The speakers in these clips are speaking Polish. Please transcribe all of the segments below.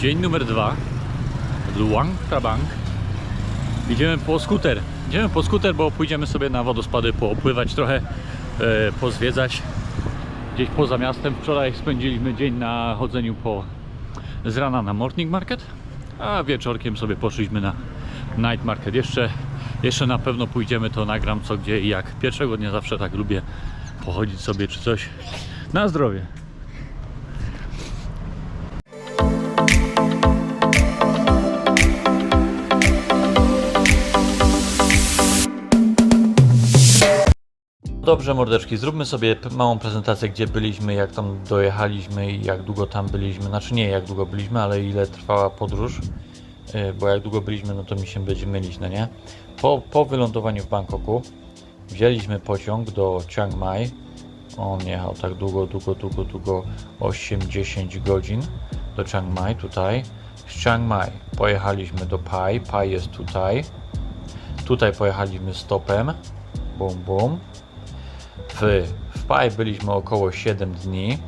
Dzień numer dwa. Luang Prabang. Idziemy po skuter. Idziemy po skuter, bo pójdziemy sobie na wodospady popływać trochę, e, pozwiedzać gdzieś poza miastem. Wczoraj spędziliśmy dzień na chodzeniu po z rana na morning market, a wieczorkiem sobie poszliśmy na night market. Jeszcze, jeszcze na pewno pójdziemy, to nagram co, gdzie i jak. Pierwszego dnia zawsze tak lubię pochodzić sobie czy coś. Na zdrowie. Dobrze, mordeczki, zróbmy sobie małą prezentację, gdzie byliśmy, jak tam dojechaliśmy i jak długo tam byliśmy. Znaczy nie jak długo byliśmy, ale ile trwała podróż. Yy, Bo jak długo byliśmy, no to mi się będzie mylić, no nie? Po, po wylądowaniu w Bangkoku wzięliśmy pociąg do Chiang Mai. On jechał tak długo, długo, długo, długo 8-10 godzin do Chiang Mai tutaj. Z Chiang Mai pojechaliśmy do Pai. Pai jest tutaj. Tutaj pojechaliśmy stopem. Bum, bum. W, w byliśmy około 7 dni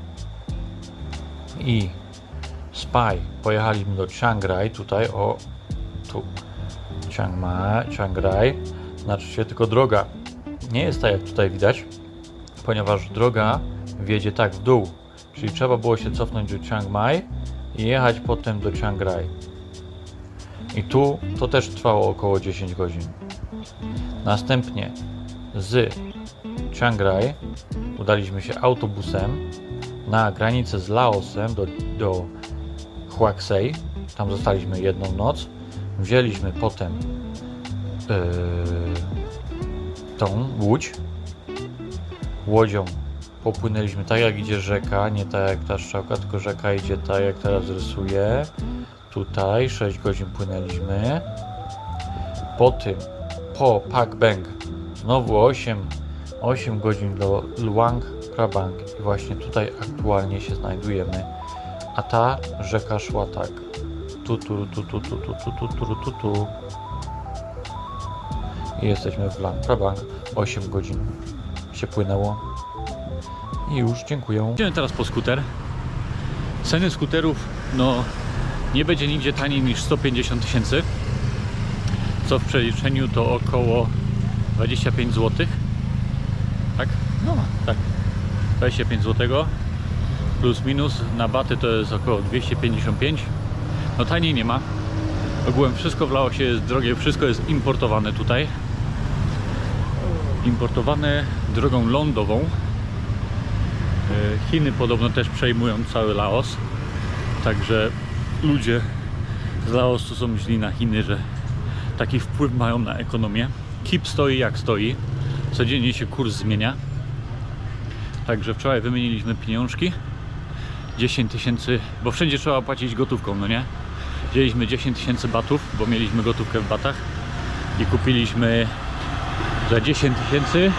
i z Pai pojechaliśmy do Chiang Rai, tutaj o tu Chiang Mai, Chiang Rai znaczy się tylko droga nie jest tak jak tutaj widać ponieważ droga wiedzie tak w dół. Czyli trzeba było się cofnąć do Chiang Mai i jechać potem do Chiang Rai i tu to też trwało około 10 godzin. Następnie z Chiang Rai udaliśmy się autobusem na granicę z Laosem do, do Huaksei. Tam zostaliśmy jedną noc. Wzięliśmy potem yy, tą łódź. Łodzią popłynęliśmy tak jak idzie rzeka, nie tak jak ta strzałka, tylko rzeka idzie tak jak teraz rysuję. Tutaj 6 godzin płynęliśmy. Po tym po Pak Beng znowu 8 8 godzin do Luang Prabang i właśnie tutaj aktualnie się znajdujemy. A ta rzeka szła tak. Tu, tu, tu, tu, tu, tu, tu, tu, tu, tu. I jesteśmy w Luang Prabang. 8 godzin się płynęło. I już dziękuję. Idziemy teraz po skuter. Ceny skuterów, no nie będzie nigdzie taniej niż 150 tysięcy. Co w przeliczeniu to około 25 zł. Tak? No, tak. 25 zł. Plus minus na baty to jest około 255. No taniej nie ma. Ogółem wszystko w Laosie jest drogie, wszystko jest importowane tutaj. Importowane drogą lądową. E, Chiny podobno też przejmują cały Laos. Także ludzie z Laosu są źli na Chiny, że taki wpływ mają na ekonomię. KIP stoi jak stoi. Codziennie się kurs zmienia. Także wczoraj wymieniliśmy pieniążki. 10 tysięcy, bo wszędzie trzeba płacić gotówką, no nie? Wzięliśmy 10 tysięcy batów, bo mieliśmy gotówkę w batach i kupiliśmy za 10 tysięcy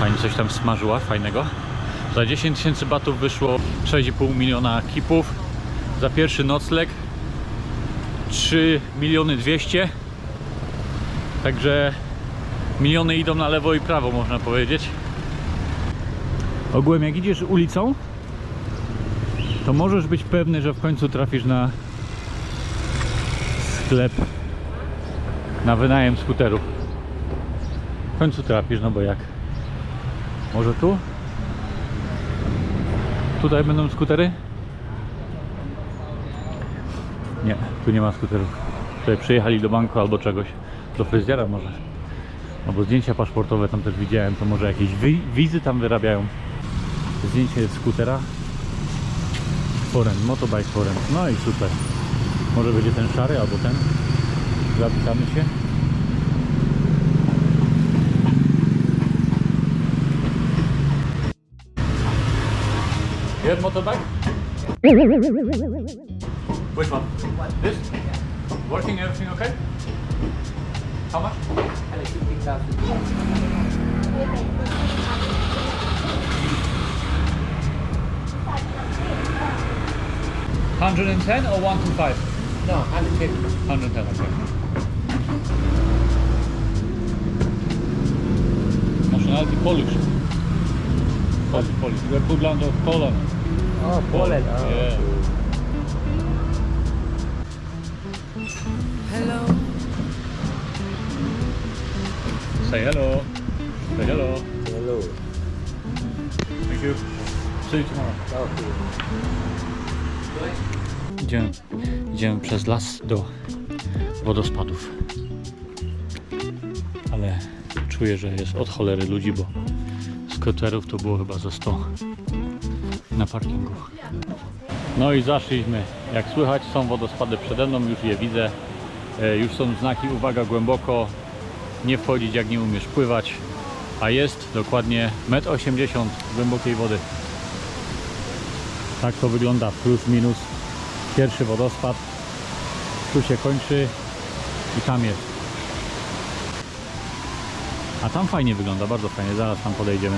Pani coś tam smażyła fajnego. Za 10 tysięcy batów wyszło 6,5 miliona kipów. Za pierwszy nocleg 3 miliony 200. Także miliony idą na lewo i prawo, można powiedzieć. Ogółem, jak idziesz ulicą, to możesz być pewny, że w końcu trafisz na sklep na wynajem skuterów. W końcu trafisz, no bo jak? Może tu? Tutaj będą skutery? Nie, tu nie ma skuterów. Tutaj przyjechali do banku albo czegoś. Do fryzjera może. Albo zdjęcia paszportowe tam też widziałem, to może jakieś wi- wizy tam wyrabiają. Zdjęcie skutera. Foren, motobike foren. No i super. Może będzie ten szary albo ten. Zapytamy się. You have motorbike? Which one? This? Working everything okay? How much? Hundred and ten or one two five? No, hundred ten. Hundred ten. okay. Nationality Polish. Polish, Polish. Republic of Poland. Oh, Poland. Oh. Yeah. Say hello. Say hello. Hello. Thank you. See you tomorrow. Idziemy, idziemy przez las do wodospadów. Ale czuję, że jest od cholery ludzi, bo skuterów to było chyba ze 100 na parkingu. No i zaszliśmy. Jak słychać są wodospady przede mną, już je widzę. E, Już są znaki, uwaga, głęboko. Nie wchodzić jak nie umiesz pływać. A jest dokładnie 1,80 m głębokiej wody. Tak to wygląda, plus minus. Pierwszy wodospad. Tu się kończy i tam jest. A tam fajnie wygląda, bardzo fajnie. Zaraz tam podejdziemy.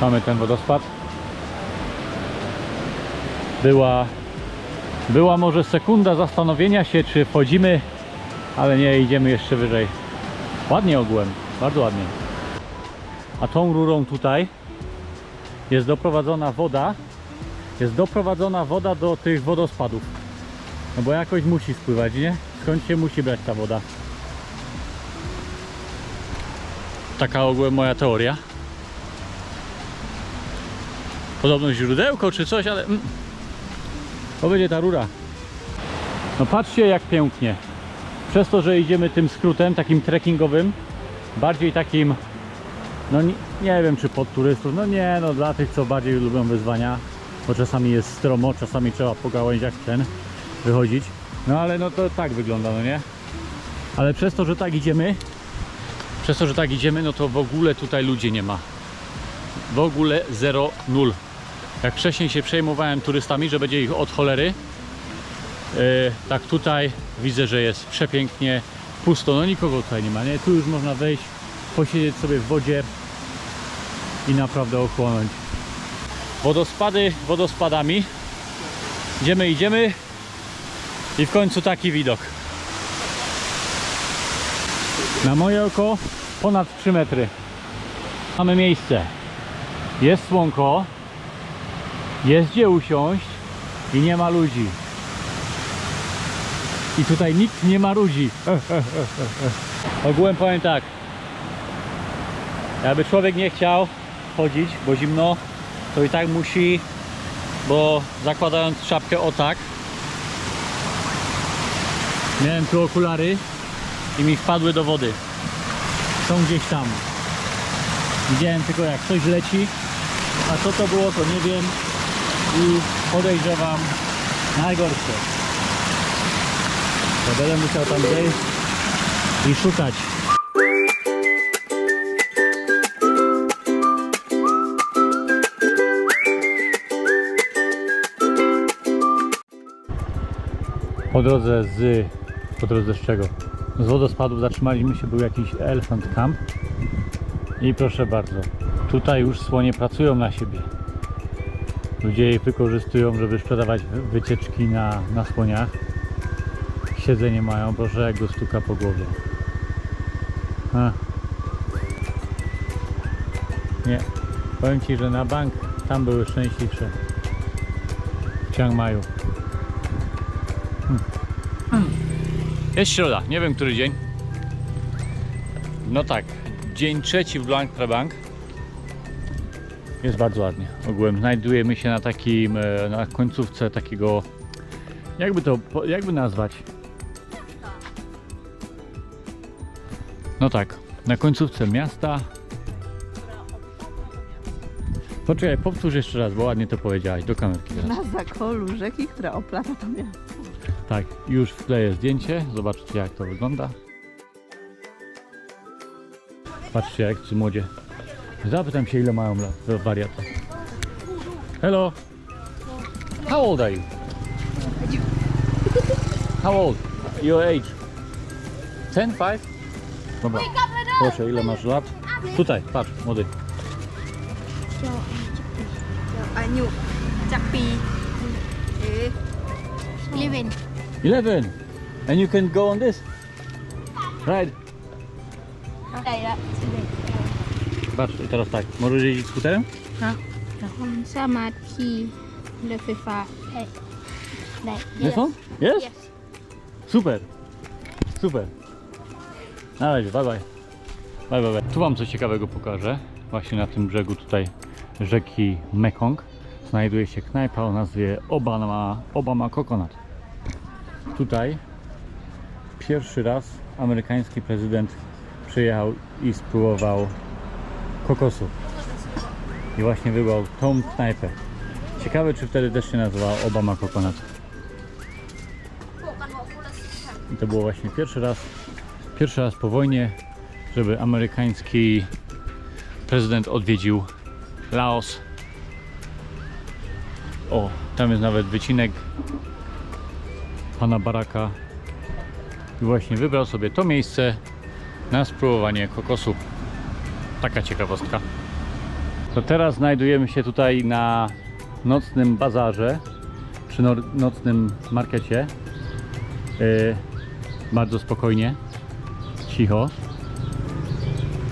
Mamy ten wodospad. Była, była może sekunda zastanowienia się, czy wchodzimy, ale nie, idziemy jeszcze wyżej. Ładnie ogółem, bardzo ładnie. A tą rurą tutaj jest doprowadzona woda, jest doprowadzona woda do tych wodospadów. No bo jakoś musi spływać, nie? Skąd się musi brać ta woda? Taka ogółem moja teoria. Podobno źródełko czy coś, ale mm, to będzie ta rura. No patrzcie jak pięknie. Przez to, że idziemy tym skrótem, takim trekkingowym, bardziej takim, no nie, nie wiem czy pod turystów, no nie, no dla tych co bardziej lubią wyzwania, bo czasami jest stromo, czasami trzeba po gałęziach ten wychodzić, no ale no to tak wygląda, no nie? Ale przez to, że tak idziemy, przez to, że tak idziemy, no to w ogóle tutaj ludzi nie ma. W ogóle 0, 0. Jak wcześniej się przejmowałem turystami, że będzie ich od cholery, Yy, tak tutaj widzę, że jest przepięknie pusto, no nikogo tutaj nie ma, nie? Tu już można wejść, posiedzieć sobie w wodzie i naprawdę ochłonąć. Wodospady wodospadami. Idziemy, idziemy i w końcu taki widok. Na moje oko ponad 3 metry. Mamy miejsce. Jest słonko, jest gdzie usiąść i nie ma ludzi. I tutaj nikt nie ma ludzi. Ogółem powiem tak. Jakby człowiek nie chciał chodzić, bo zimno, to i tak musi, bo zakładając czapkę o tak, miałem tu okulary i mi wpadły do wody. Są gdzieś tam. Widziałem tylko jak coś leci, a co to było to nie wiem i podejrzewam najgorsze. To będę musiał tam wejść i szukać. Po drodze z... Po drodze z czego? Z wodospadów zatrzymaliśmy się, był jakiś Elephant Camp. I proszę bardzo, tutaj już słonie pracują na siebie. Ludzie je wykorzystują, żeby sprzedawać wy- wycieczki na, na słoniach siedzenie mają, proszę jak go stuka po głowie. A. Nie, powiem Ci, że na bank tam były szczęśliwsze. W Chiang Maju. Hmm. Jest środa, nie wiem który dzień. No tak, dzień trzeci w Luang Prabang. Jest bardzo ładnie. Ogółem znajdujemy się na takim, e, na końcówce takiego, jakby to, jakby nazwać? No tak, na końcówce miasta. Poczekaj, powtórz jeszcze raz, bo ładnie to powiedziałaś do kamerki teraz. Na zakolu rzeki, która oplata to miasto. Tak, już wkleję zdjęcie, zobaczcie jak to wygląda. Patrzcie jak ci młodzie. Zapytam się ile mają lat, to wariaty. Hello. How old are you? How old? Your age? 10, 5? Dobra. Proszę, ile masz lat? Tutaj, patrz, młody. อายุจากปีเอ๊ะ Living. 11. And you can go on this? Right. ได้ละ Patrz, i teraz tak. Możesz jeździć skuterem? ผมสามารถขี่รถไฟฟ้าได้ได้ This one? Yes? Yes. Super. Super. Na razie, bye bye. Bye, bye, bye. Tu Wam coś ciekawego pokażę. Właśnie na tym brzegu tutaj rzeki Mekong znajduje się knajpa o nazwie Obama, Obama Coconut. Tutaj pierwszy raz amerykański prezydent przyjechał i spróbował kokosu. I właśnie wybrał tą knajpę. Ciekawe, czy wtedy też się nazywała Obama Coconut. I to było właśnie pierwszy raz, pierwszy raz po wojnie, żeby amerykański prezydent odwiedził Laos. O, tam jest nawet wycinek pana Baraka. I właśnie wybrał sobie to miejsce na spróbowanie kokosu. Taka ciekawostka. To teraz znajdujemy się tutaj na nocnym bazarze, przy nocnym markecie. Yy, bardzo spokojnie, cicho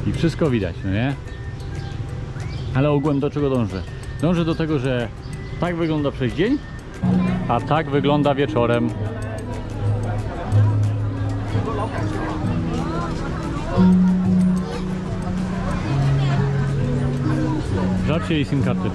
i wszystko widać, no nie? Ale ogółem do czego dążę? Dążę do tego, że tak wygląda przez dzień, a tak wygląda wieczorem. Żarcie i sim karty.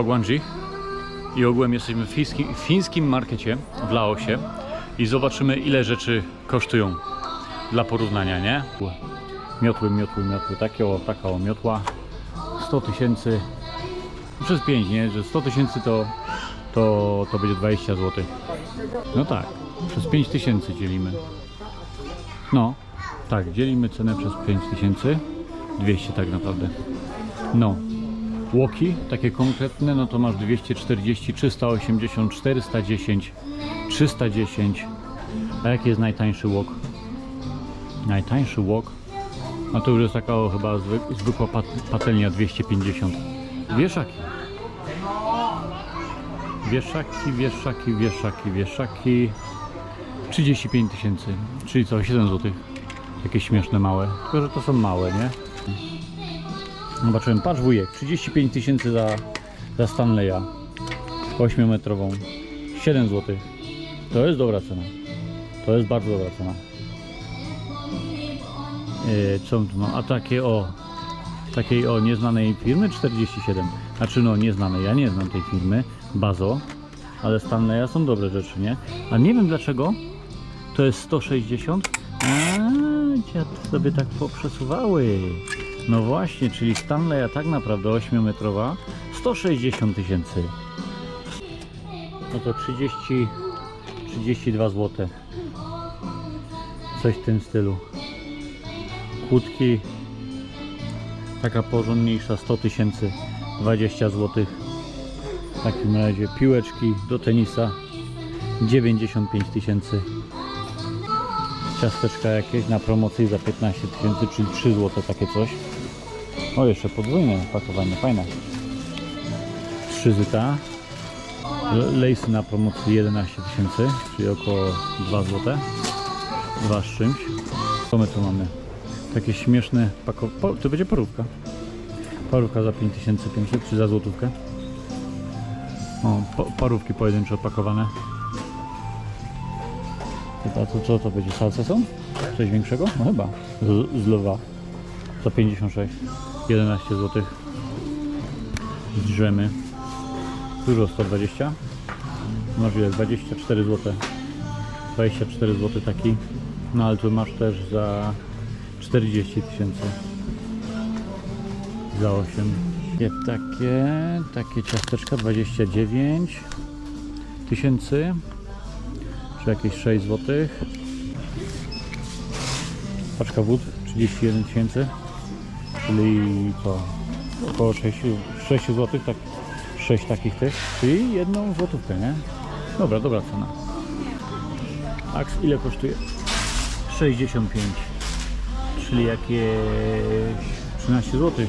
Wagwanji i ogółem jesteśmy w fińskim, fińskim markecie w Laosie i zobaczymy ile rzeczy kosztują dla porównania, nie? Miotły, miotły, miotły, takie o, taka o miotła 100 tysięcy przez 5, nie? Że 100 tysięcy to, to, to będzie 20 zł. No tak, przez 5 tysięcy dzielimy. No, tak, dzielimy cenę przez 5 tysięcy 200 tak naprawdę. No, Łoki, takie konkretne, no to masz 240, 380, 410, 310. A jaki jest najtańszy łok? Najtańszy łok? No to już jest taka o, chyba zwyk, zwykła pat, patelnia 250. Wieszaki. Wieszaki, wieszaki, wieszaki, wieszaki. 35 tysięcy, czyli co, 7 zł. Takie śmieszne małe. Tylko, że to są małe, nie? Zobaczyłem, patrz wujek, 35 tysięcy za, za Stanleya. 8-metrową 7 zł To jest dobra cena. To jest bardzo dobra cena. Yy, Co tu mam? A takie o Takiej o nieznanej firmy 47 Znaczy no nieznanej, ja nie znam tej firmy Bazo Ale Stanleya są dobre rzeczy, nie? A nie wiem dlaczego. To jest 160 A, dziady sobie tak poprzesuwały no właśnie, czyli Stanleya tak naprawdę 8-metrowa 160 tysięcy. No to 30, 32 zł. Coś w tym stylu. Kłódki taka porządniejsza 100 tysięcy 20 zł. W takim razie piłeczki do tenisa 95 tysięcy. Ciasteczka jakieś na promocji za 15 tysięcy, czyli 3 zł takie coś. O, jeszcze podwójne pakowanie, fajne. 3 zyta. Lejsy na promocji 11 tysięcy, czyli około 2 zł. 2 z czymś. Co my tu mamy? Takie śmieszne pakowanie. To będzie parówka. Parówka za 5500 czy za złotówkę. O, po, parówki pojedyncze opakowane. A to co to będzie? Salce są? Coś większego? No chyba. Z, z lwa. Za 56. 11 zł. Drzemy. Dużo 120. Masz ile? 24 zł. 24 zł taki. No ale tu masz też za 40 tysięcy. Za 8. Takie, takie, takie ciasteczka 29 tysięcy, czy jakieś 6 zł. Paczka wód 31 tysięcy, czyli to około 6, 6 zł, tak 6 takich tych, czyli jedną złotówkę, nie? Dobra, dobra cena. Aks ile kosztuje? 65, czyli jakieś 13 zł.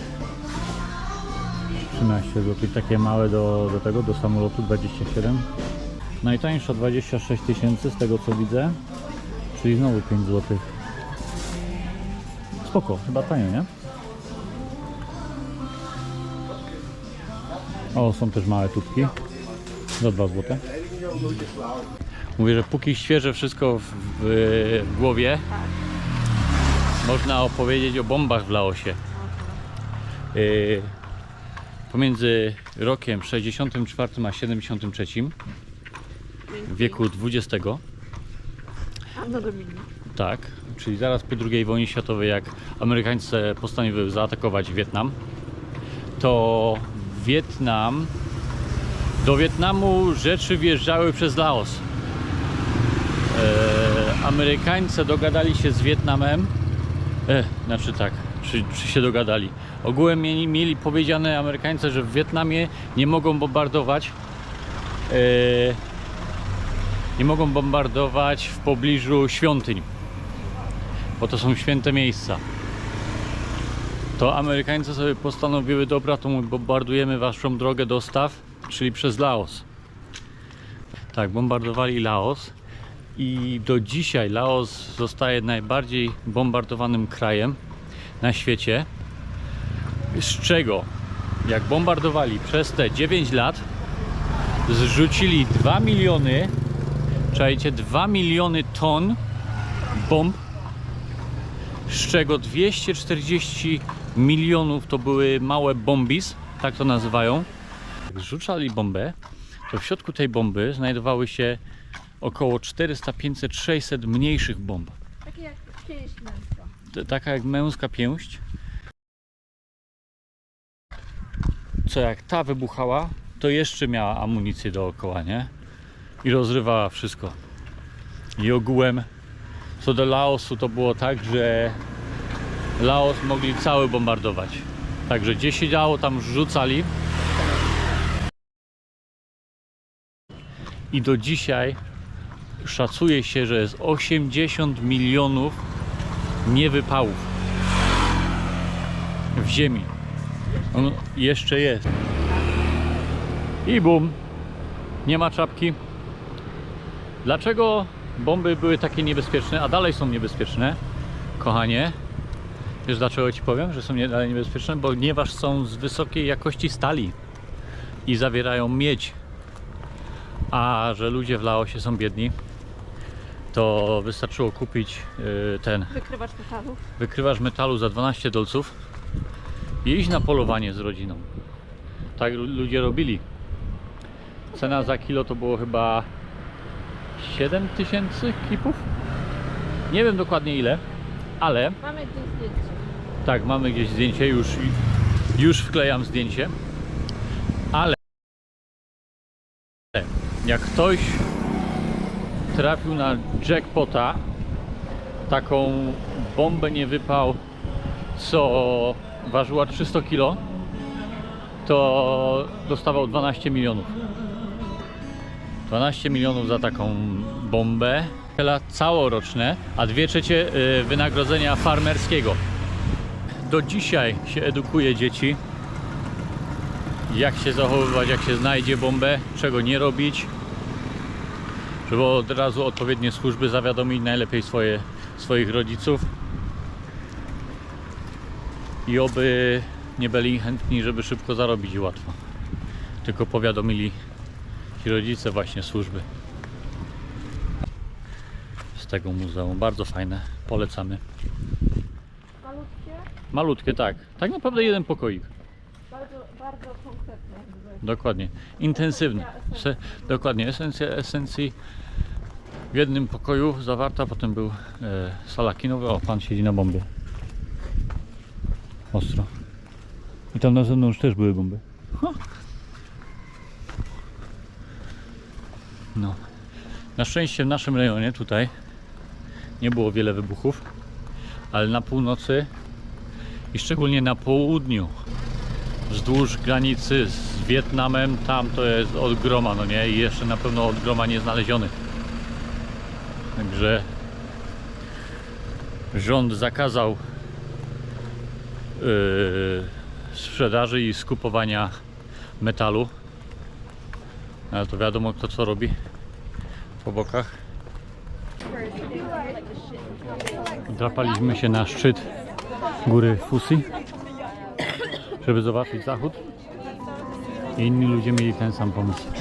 13 zł, takie małe do, do tego, do samolotu 27. Najtańsza 26 tysięcy z tego co widzę, czyli znowu 5 zł. Spoko, chyba tanio, nie? O, są też małe tubki za 2 zł. Mówię, że póki świeże wszystko w, w, głowie, można opowiedzieć o bombach w Laosie. Yy, pomiędzy rokiem 64 a 73 w wieku XX A Dominik. tak, czyli zaraz po II wojnie światowej, jak Amerykańcy postanowiły zaatakować Wietnam, to Wietnam, do Wietnamu rzeczy wjeżdżały przez Laos. E, Amerykańcy dogadali się z Wietnamem, e, znaczy tak, czy, czy się dogadali. Ogółem mieli, mieli powiedziane Amerykańcy, że w Wietnamie nie mogą bombardować e, nie mogą bombardować w pobliżu świątyń, bo to są święte miejsca. To Amerykańcy sobie postanowiły, dobra, to my bombardujemy waszą drogę dostaw, czyli przez Laos. Tak, bombardowali Laos i do dzisiaj Laos zostaje najbardziej bombardowanym krajem na świecie. Z czego, jak bombardowali przez te 9 lat, zrzucili 2 miliony Czajcie, 2 miliony ton bomb, z czego 240 milionów to były małe bombis, tak to nazywają. Jak zrzucali bombę, to w środku tej bomby znajdowały się około 400, 500, 600 mniejszych bomb. Takie jak pięść męska. Taka jak męska pięść. Co jak ta wybuchała, to jeszcze miała amunicję dookoła, nie? I rozrywała wszystko. I ogółem co do Laosu to było tak, że Laos mogli cały bombardować. Także gdzie się działo, tam rzucali. I do dzisiaj szacuje się, że jest 80 milionów niewypałów w ziemi. On jeszcze jest. I bum. Nie ma czapki. Dlaczego bomby były takie niebezpieczne, a dalej są niebezpieczne, kochanie? Wiesz dlaczego ci powiem, że są nie- dalej niebezpieczne? Bo ponieważ są z wysokiej jakości stali i zawierają miedź. A że ludzie w Laosie są biedni, to wystarczyło kupić y, ten Wykrywacz metalów. wykrywacz metalu za 12 dolców i iść na polowanie z rodziną. Tak lu- ludzie robili. Cena za kilo to było chyba 7 tysięcy klipów. Nie wiem dokładnie ile, ale Mamy tu zdjęcie. tak, mamy gdzieś zdjęcie, już, już wklejam zdjęcie. Ale jak ktoś trafił na jackpota, taką bombę nie wypał, co ważyła 300 kg, to dostawał 12 milionów. 12 milionów za taką bombę. Całoroczne, a dwie trzecie y, wynagrodzenia farmerskiego do dzisiaj się edukuje dzieci, jak się zachowywać, jak się znajdzie bombę, czego nie robić, żeby od razu odpowiednie służby zawiadomić najlepiej swoje, swoich rodziców i oby nie byli chętni, żeby szybko zarobić i łatwo, tylko powiadomili ci rodzice właśnie służby z tego muzeum. Bardzo fajne, polecamy. Malutkie, Malutkie, tak. Tak naprawdę jeden pokoik. bardzo, bardzo konkretne. Dokładnie. Intensywny. Se, dokładnie. Esencja esencji w jednym pokoju zawarta. Potem był e, sala kinowa. O, pan siedzi na bombie. Ostro. I tam na zewnątrz też były bomby. Ha. No. Na szczęście w naszym rejonie tutaj nie było wiele wybuchów, ale na północy i szczególnie na południu wzdłuż granicy z Wietnamem, tam to jest od groma, no nie? I jeszcze na pewno od groma nie znaleziony. Także rząd zakazał yy, sprzedaży i skupowania metalu. Ale to wiadomo kto co robi po bokach. Drapaliśmy się na szczyt góry Fusi, żeby zobaczyć zachód. I inni ludzie mieli ten sam pomysł.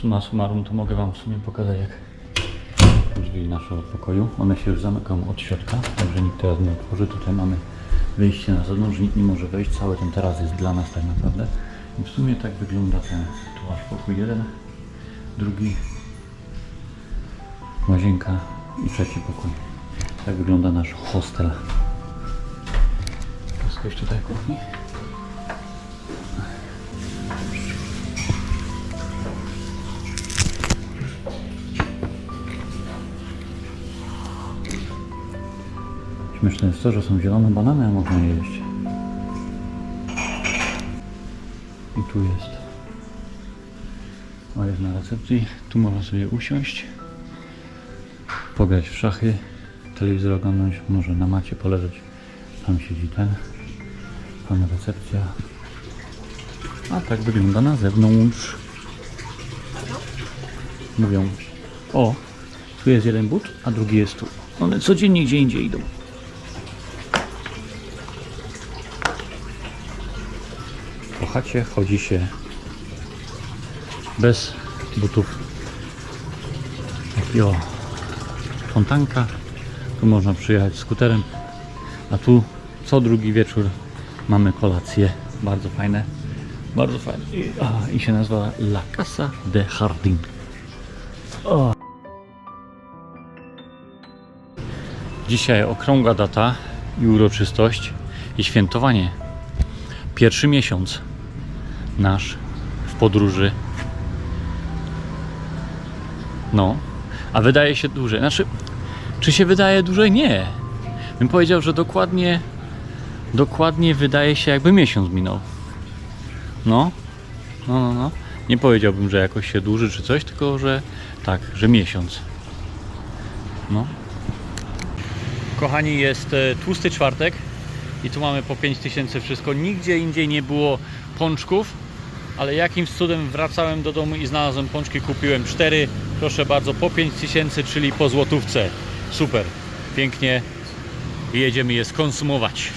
Suma summarum to mogę Wam w sumie pokazać jak drzwi naszego pokoju. One się już zamykają od środka, także nikt teraz nie otworzy. Tutaj mamy wyjście na zewnątrz, nikt nie może wejść. Cały ten taras jest dla nas tak naprawdę. I w sumie tak wygląda ten tu pokój jeden, drugi, łazienka i trzeci pokój. Tak wygląda nasz hostel. Wszystko jeszcze tutaj kuchni. Śmieszne jest to, że są zielone banany, a można je jeść. I tu jest. O, jest na recepcji. Tu można sobie usiąść, pograć w szachy, telewizor oglądać, może na macie poleżeć. Tam siedzi ten. Tam recepcja. A tak wygląda na zewnątrz. Mówią, o, tu jest jeden but, a drugi jest tu. One codziennie gdzie indziej idą. Po chacie chodzi się bez butów. Taki o fontanka. Tu można przyjechać skuterem. A tu co drugi wieczór mamy kolację. Bardzo fajne. Bardzo fajne. I, a, i się nazywa La Casa de Jardín. O. Dzisiaj okrągła data i uroczystość i świętowanie. Pierwszy miesiąc nasz w podróży. No, a wydaje się dłużej. Znaczy, czy się wydaje dłużej? Nie. Bym powiedział, że dokładnie, dokładnie wydaje się jakby miesiąc minął. No, no, no, no. Nie powiedziałbym, że jakoś się dłuży czy coś, tylko że tak, że miesiąc. No. Kochani, jest e, tłusty czwartek i tu mamy po 5000 wszystko. Nigdzie indziej nie było pączków, ale jakimś cudem wracałem do domu i znalazłem pączki, kupiłem cztery, proszę bardzo, po 5000, czyli po złotówce. Super, pięknie, jedziemy je skonsumować.